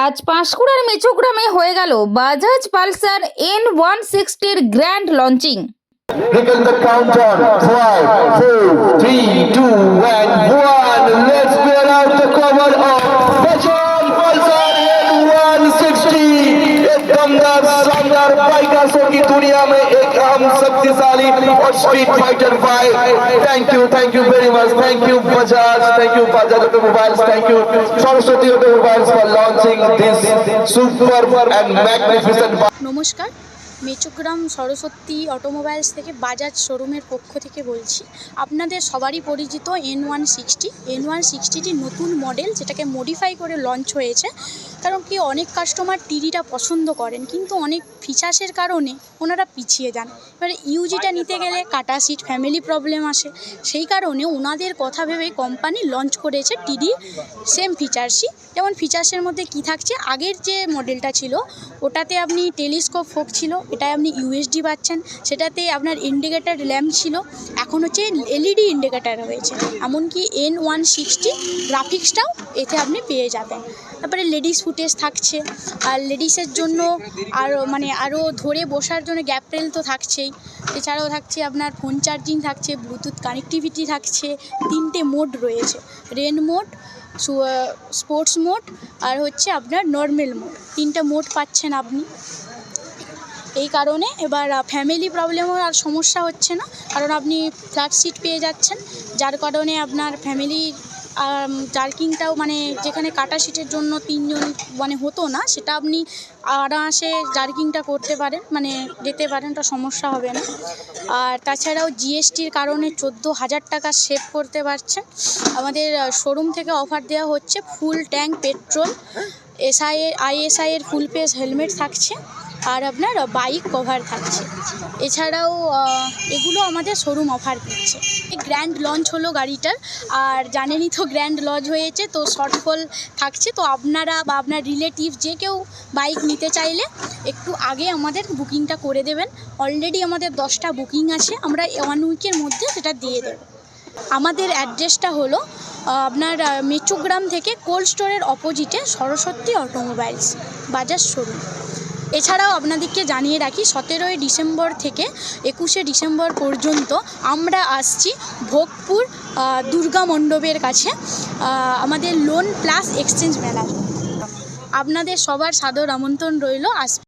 আজ পাঁশকুড়ার মেচোগ্রামে হয়ে গেল Bajaj Pulsar N one সিক্সটির grand launching Begin the countdown. Five, four, three, two, and one. Let's clear out the cover of Bajaj Pulsar N160. एक दमदार शानदार बाइकर्सों की दुनिया में Abu Sabti Salim, a street fighter fight. Thank you, thank you very much. Thank you, Bajaj. Thank you, Bajaj Automobiles. Thank you, Saraswati Automobiles for launching this super and magnificent. নমস্কার মেচুগ্রাম Saraswati automobiles থেকে বাজাজ শোরুমের পক্ষ থেকে বলছি। আপনাদের সবারই পরিচিত N one sixty N one সিক্সটিটি নতুন মডেল যেটাকে মডিফাই করে লঞ্চ হয়েছে। কারণ কি অনেক কাস্টমার টিডিটা পছন্দ করেন, কিন্তু অনেক ফিচার্সের কারণে ওনারা পিছিয়ে যান। এবারে ইউজিটা নিতে গেলে কাটা সিট ফ্যামিলি প্রবলেম আসে। সেই কারণে ওনাদের কথা ভেবে কোম্পানি লঞ্চ করেছে টিডি। সেম ফিচার্সই যেমন ফিচার্সের মধ্যে কি থাকছে? আগের যে মডেলটা ছিল, ওটাতে আপনি টেলিস্কোপ ফোক ছিল এটায় আপনি ইউএসডি পাচ্ছেন। সেটাতে আপনার ইন্ডিকেটার ল্যাম্প ছিল। এখন হচ্ছে এলইডি ইন্ডিকেটার হয়েছে এমনকি এন ওয়ান সিক্সটি গ্রাফিক্সটাও এতে আপনি পেয়ে যাবেন। তারপরে লেডিস ফুটেজ থাকছে। আর লেডিসের জন্য আরও মানে আরও ধরে বসার জন্য গ্যাপ রেল তো থাকছেই। এছাড়াও থাকছে আপনার ফোন চার্জিং থাকছে ব্লুটুথ কানেক্টিভিটি থাকছে, তিনটে মোড রয়েছে। রেন মোড স্পোর্টস মোড আর হচ্ছে আপনার নর্মাল মোড তিনটা মোড পাচ্ছেন আপনি। এই কারণে এবার ফ্যামিলি প্রবলেমও আর সমস্যা হচ্ছে না। কারণ আপনি ফ্ল্যাট সিট পেয়ে যাচ্ছেন, যার কারণে আপনার ফ্যামিলি জার্কিংটাও মানে যেখানে কাটা সিটের জন্য তিনজন মানে হতো না, সেটা আপনি আরামসে জার্কিংটা করতে পারেন মানে যেতে পারেন তো সমস্যা হবে না। আর তাছাড়াও জিএসটির কারণে চোদ্দ হাজার টাকা সেভ করতে পারছেন। আমাদের শোরুম থেকে অফার দেওয়া হচ্ছে full tank petrol SI ISI এর ফুল পেজ হেলমেট থাকছে। আর আপনার বাইক কভার থাকছে। এছাড়াও এগুলো আমাদের শোরুম অফার দিচ্ছে গ্র্যান্ড লঞ্চ হলো গাড়িটার। আর জানেনই তো গ্র্যান্ড লঞ্চ হয়েছে, তো শর্টফল থাকছে। তো আপনারা বা আপনার রিলেটিভ যে কেউ বাইক নিতে চাইলে, একটু আগে আমাদের বুকিংটা করে দেবেন। অলরেডি আমাদের দশটা বুকিং আছে, আমরা ওয়ান উইকের মধ্যে সেটা দিয়ে দেবো। আমাদের অ্যাড্রেসটা হলো আপনার মেচুগ্রাম থেকে কোল্ড স্টোরের অপোজিটে সরস্বতী অটোমোবাইলস বাজার শোরুম এছাড়াও আপনাদেরকে জানিয়ে রাখি, সতেরোই ডিসেম্বর থেকে একুশে ডিসেম্বর পর্যন্ত আমরা আসছি ভোগপুর দুর্গা মণ্ডপের কাছে আমাদের লোন প্লাস এক্সচেঞ্জ মেলা। আপনাদের সবার সাদর আমন্ত্রণ রইল। আস